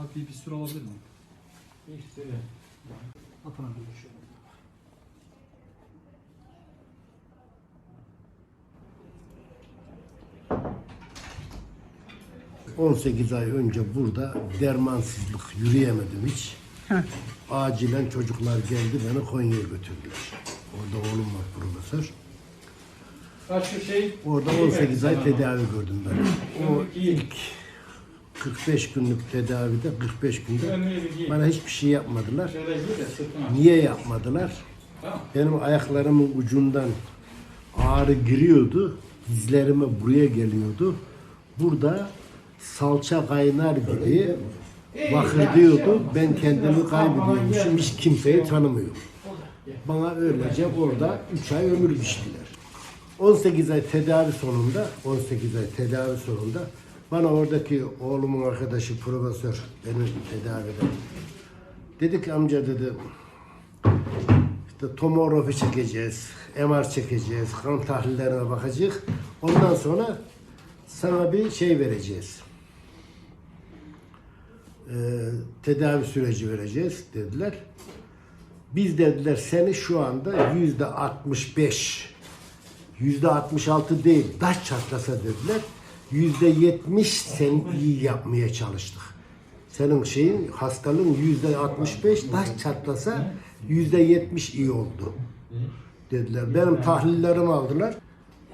Abi bir sürü alabilir miyim? İşte Atın abi şöyle. 18 ay önce burada dermansızlık yürüyemedim hiç. Acilen çocuklar geldi beni Konya'ya götürdüler. Orada oğlum var profesör. kaç şey Orada 18 ay tedavi gördüm ben. O ilk 45 günlük tedavide 45 günde bana hiçbir şey yapmadılar. Niye yapmadılar? Tamam. Benim ayaklarımın ucundan ağrı giriyordu. Dizlerime buraya geliyordu. Burada salça kaynar gibi bakırdıyordu. Ben kendimi kaybediyormuşum. Hiç kimseyi tanımıyorum. Bana öylece orada 3 ay ömür biçtiler. 18 ay tedavi sonunda, 18 ay tedavi sonunda bana oradaki oğlumun arkadaşı profesör beni tedavi eden dedi ki amca dedi işte tomografi çekeceğiz, MR çekeceğiz, kan tahlillerine bakacağız. Ondan sonra sana bir şey vereceğiz. Ee, tedavi süreci vereceğiz dediler. Biz dediler seni şu anda yüzde 65, yüzde 66 değil, taş çatlasa dediler. Yüzde 70 seni iyi yapmaya çalıştık. Senin şeyin hastalığın yüzde 65 taş çatlasa yüzde 70 iyi oldu dediler. Benim tahlillerimi aldılar.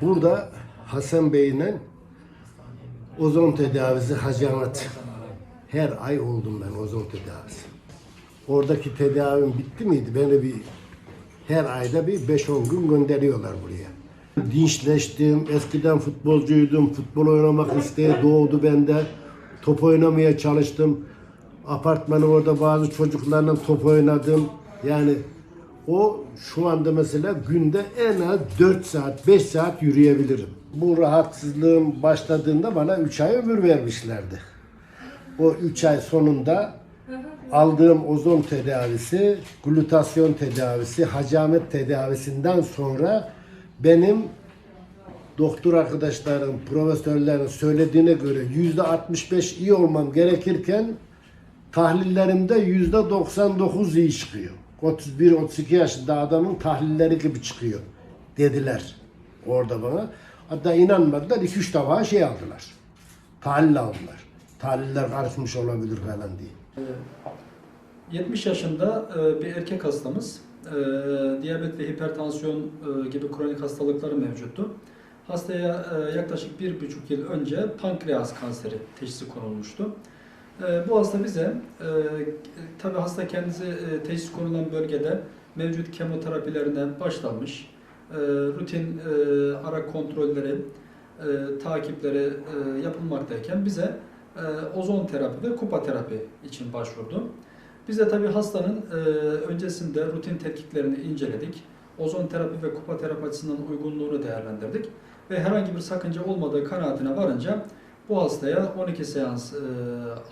Burada Hasan Bey'le ozon tedavisi Hacı Her ay oldum ben ozon tedavisi. Oradaki tedavim bitti miydi? Beni bir her ayda bir 5-10 gün gönderiyorlar buraya. Dinçleştim. Eskiden futbolcuydum. Futbol oynamak isteği doğdu bende. Top oynamaya çalıştım. Apartmanın orada bazı çocuklarla top oynadım. Yani o şu anda mesela günde en az 4 saat, 5 saat yürüyebilirim. Bu rahatsızlığım başladığında bana 3 ay ömür vermişlerdi. O 3 ay sonunda aldığım ozon tedavisi, glutasyon tedavisi, hacamet tedavisinden sonra benim doktor arkadaşlarım, profesörlerin söylediğine göre yüzde 65 iyi olmam gerekirken tahlillerimde yüzde 99 iyi çıkıyor. 31-32 yaşında adamın tahlilleri gibi çıkıyor dediler orada bana. Hatta inanmadılar 2-3 defa şey aldılar. Tahlil aldılar. Tahliller karışmış olabilir falan diye. 70 yaşında e, bir erkek hastamız. E, Diyabet ve hipertansiyon e, gibi kronik hastalıkları mevcuttu. Hastaya e, yaklaşık bir buçuk yıl önce pankreas kanseri teşhisi konulmuştu. E, Bu hasta bize, e, tabi hasta kendisi e, teşhis konulan bölgede mevcut kemoterapilerine başlanmış. E, Rutin e, ara kontrolleri, e, takipleri e, yapılmaktayken bize e, ozon terapi ve kupa terapi için başvurdu. Biz de tabii hastanın e, öncesinde rutin tetkiklerini inceledik. Ozon terapi ve kupa terapi açısından uygunluğunu değerlendirdik. Ve herhangi bir sakınca olmadığı kanaatine varınca bu hastaya 12 seans e,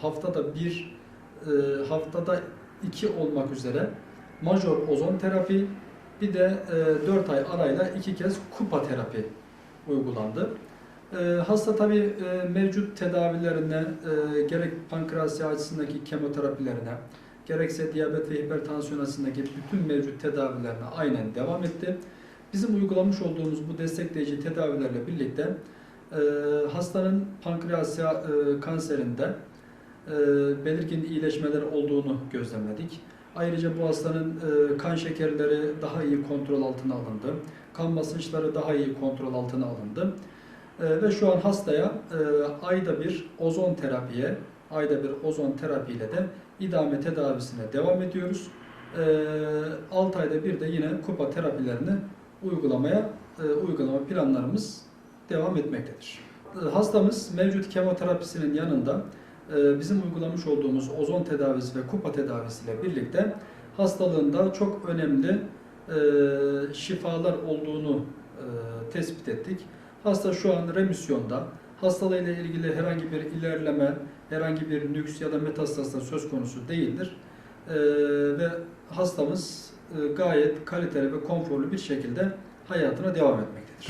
haftada bir, e, haftada iki olmak üzere major ozon terapi bir de e, 4 ay arayla iki kez kupa terapi uygulandı. E, hasta tabi e, mevcut tedavilerine e, gerek pankreas açısındaki kemoterapilerine gerekse diyabet ve hipertansiyon açısındaki bütün mevcut tedavilerine aynen devam etti. Bizim uygulamış olduğumuz bu destekleyici tedavilerle birlikte e, hastanın pankreas e, kanserinde e, belirgin iyileşmeler olduğunu gözlemledik. Ayrıca bu hastanın e, kan şekerleri daha iyi kontrol altına alındı. Kan basınçları daha iyi kontrol altına alındı. E, ve şu an hastaya e, ayda bir ozon terapiye, ayda bir ozon terapiyle de idame tedavisine devam ediyoruz. E, 6 ayda bir de yine kupa terapilerini uygulamaya e, uygulama planlarımız devam etmektedir. E, Hastamız mevcut kemoterapisinin yanında e, bizim uygulamış olduğumuz ozon tedavisi ve kupa tedavisiyle birlikte hastalığında çok önemli e, şifalar olduğunu tespit ettik. Hasta şu an remisyonda. Hastalığıyla ilgili herhangi bir ilerleme, herhangi bir nüks ya da metastaz da söz konusu değildir. E, ve hastamız e, gayet kaliteli ve konforlu bir şekilde hayatına devam etmektedir.